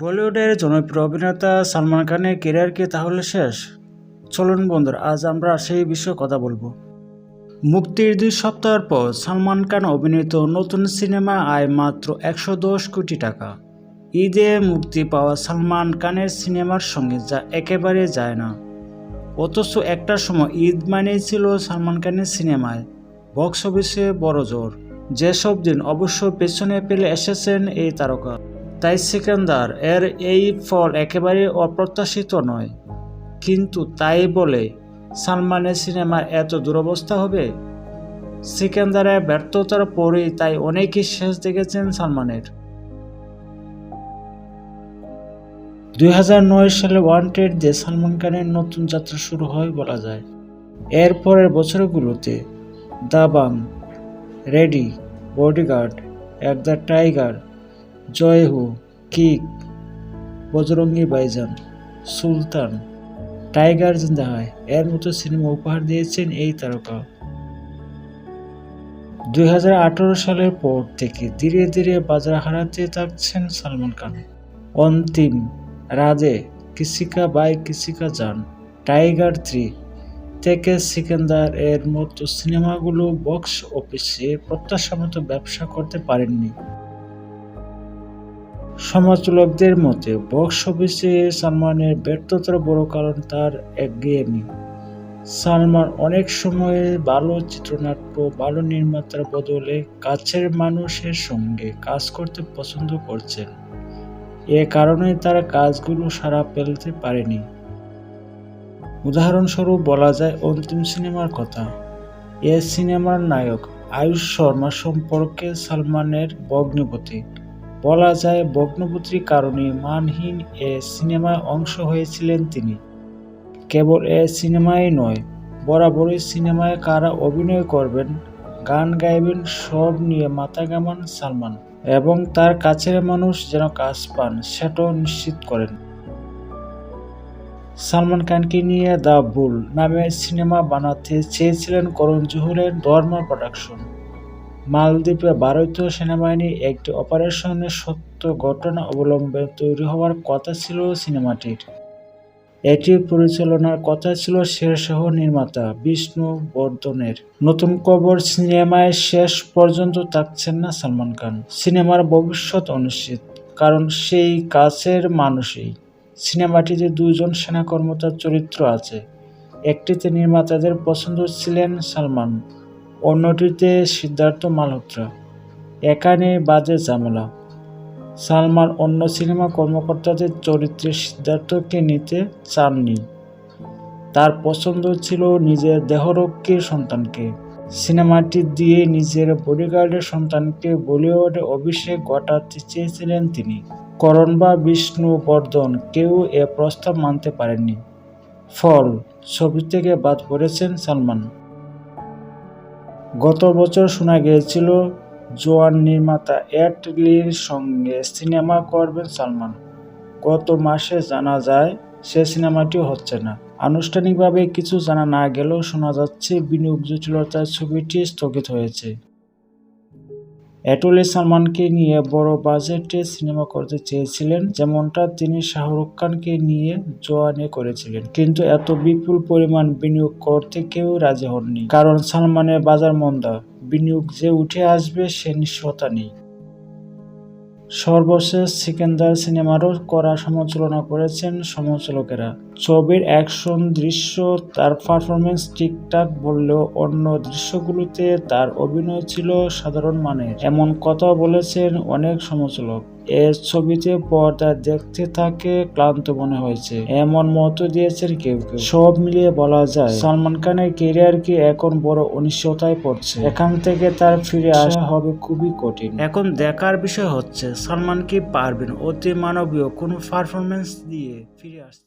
বলিউডের জনপ্রিয় অভিনেতা সালমান খানের কেরিয়ার কি তাহলে শেষ? চলুন বন্ধুরা, আজ আমরা সেই বিষয়ে কথা বলব। মুক্তির দুই সপ্তাহের পর সালমান খান অভিনীত নতুন সিনেমা আয় মাত্র একশো দশ কোটি টাকা। ঈদে মুক্তি পাওয়া সালমান খানের সিনেমার সঙ্গে যা একেবারে যায় না। অথচ একটা সময় ঈদ মানেই ছিল সালমান খানের সিনেমায়, বক্স অফিসে বড় জোর। যেসব দিন অবশ্য পেছনে পেলে এসেছেন এই তারকা। তাই সিকান্দার এর এই ফল একেবারে অপ্রত্যাশিত নয়। কিন্তু তাই বলে, সালমানের সিনেমার এত দুরবস্থা হবে? সিকান্দারের ব্যর্থতার পরেই তাই অনেকেই শেষ দেখেছেন সালমানের। দুই হাজার নয় সালে ওয়ান্টেড দিয়ে সালমান খানের নতুন যাত্রা শুরু হয় বলা যায়। এর পরের বছরগুলোতে Dabangg, ready, bodyguard Ek the tiger Jai Ho, kick Bajrangi Bhaijaan, Sultan, tiger Zinda Hai এর মতো সিনেমা উপহার দিয়েছেন এই তারকা। দুই হাজার আঠেরো সালের পর থেকে ধীরে ধীরে বাজার হারাতে থাকছেন সালমান খান। অন্তিম রাজে কিসিকা বাই কিসিকা যান, টাইগার থ্রি থেকে সিকান্দার। এর মতো সিনেমাগুলো বক্স অফিসে প্রত্যাশা মতো ব্যবসা করতে পারেননি। সমালোচকদের মতে বক্স অফিসে সালমানের ব্যর্থতার বড় কারণ তার একঘেয়েমি সালমান অনেক সময় ভালো চিত্রনাট্য, ভালো নির্মাতার বদলে কাছের মানুষের সঙ্গে কাজ করতে পছন্দ করছেন। এ কারণে তার কাজগুলো সারা ফেলতে পারেনি। উদাহরণস্বরূপ বলা যায় অন্তিম সিনেমার কথা। এ সিনেমার নায়ক আয়ুষ শর্মা সম্পর্কে সালমানের ভগ্নপতি। বলা যায় ভগ্নপতির কারণে মানহীন এ সিনেমায় অংশ হয়েছিলেন তিনি। কেবল এ সিনেমায় নয়, বরাবরই সিনেমায় কারা অভিনয় করবেন, গান গাইবেন, সব নিয়ে মাথা গামান সালমান এবং তার কাছের মানুষ যেন কাজ পান, সেটাও নিশ্চিত করেন। সালমান খানকে নিয়ে দ্য বুল নামে সিনেমা বানাতে চেয়েছিলেন করণ জোহরের ধর্মা প্রোডাকশন। মালদ্বীপে ভারতীয় সেনাবাহিনীর একটি অপারেশনের সত্য ঘটনা অবলম্বনে তৈরি হওয়ার কথা ছিল সিনেমাটির। এটি পরিচালনার কথা ছিল শেরশাহ নির্মাতা বিষ্ণু বর্ধনের। নতুন খবর সিনেমায় শেষ পর্যন্ত থাকছেন না সালমান খান। সিনেমার ভবিষ্যৎ অনিশ্চিত, কারণ সেই কাছের মানুষই। সিনেমাটিতে দুজন সেনা কর্মতার চরিত্র আছে। একটিতে নির্মাতাদের পছন্দ ছিলেন সালমান। অন্যটিতে সিদ্ধার্থ মালহোত্রা। এখানে বাজে ঝামেলা। সালমান অন্য সিনেমা কর্মকর্তাদের চরিত্রে সিদ্ধার্থকে নিতে চাননি। তার পছন্দ ছিল নিজের দেহরক্ষীর সন্তানকে। সিনেমাটি দিয়ে নিজের বডিগার্ডের সন্তানকে বলিউডে অভিষেক ঘটাতে চেয়েছিলেন তিনি। করণ বা বিষ্ণু বর্ধন কেউ এ প্রস্তাব মানতে পারেননি। ফল, ছবি থেকে বাদ পড়েছেন সালমান। গত বছর শোনা গিয়েছিল, জোয়ান নির্মাতা অ্যাটলির লির সঙ্গে সিনেমা করবেন সালমান। গত মাসে জানা যায়, সে সিনেমাটিও হচ্ছে না। আনুষ্ঠানিকভাবে কিছু জানা না গেলেও শোনা যাচ্ছে, বিনিয়োগ জটিলতায় ছবিটি স্থগিত হয়েছে। এটলি সালমানকে নিয়ে বড় বাজেটে সিনেমা করতে চেয়েছিলেন, যেমনটা তিনি শাহরুখ খানকে নিয়ে জোয়ানে করেছিলেন। কিন্তু এত বিপুল পরিমাণ বিনিয়োগ করতে কেউ রাজি হননি, কারণ সালমানের বাজার মন্দা। বিনিয়োগ যে উঠে আসবে সে নিশ্চয়তা নেই। সর্বশেষ সিকেন্দার সিনেমারও করা সমালোচনা করেছেন সমালোচকেরা। ছবির অ্যাকশন দৃশ্য, তার পারফরমেন্স ঠিকঠাক বললেও অন্য দৃশ্যগুলোতে তার অভিনয় ছিল সাধারণ মানের। এমন কথা বলেছেন অনেক সমালোচক। এ ছবিতে পর্দা দেখতে তাকে ক্লান্ত মনে হয়েছে। এমন মত দিয়েছেন কেউ কেউ। সব মিলিয়ে বলা যায়, সালমান খানের কেরিয়ার কি এখন বড় অনিশ্চয়তায় পড়ছে? এখান থেকে তার ফিরে আসা হবে খুবই কঠিন। এখন দেখার বিষয় হচ্ছে, সালমান কি পারবেন অতি মানবীয় কোনো পারফরমেন্স দিয়ে ফিরে আসতে?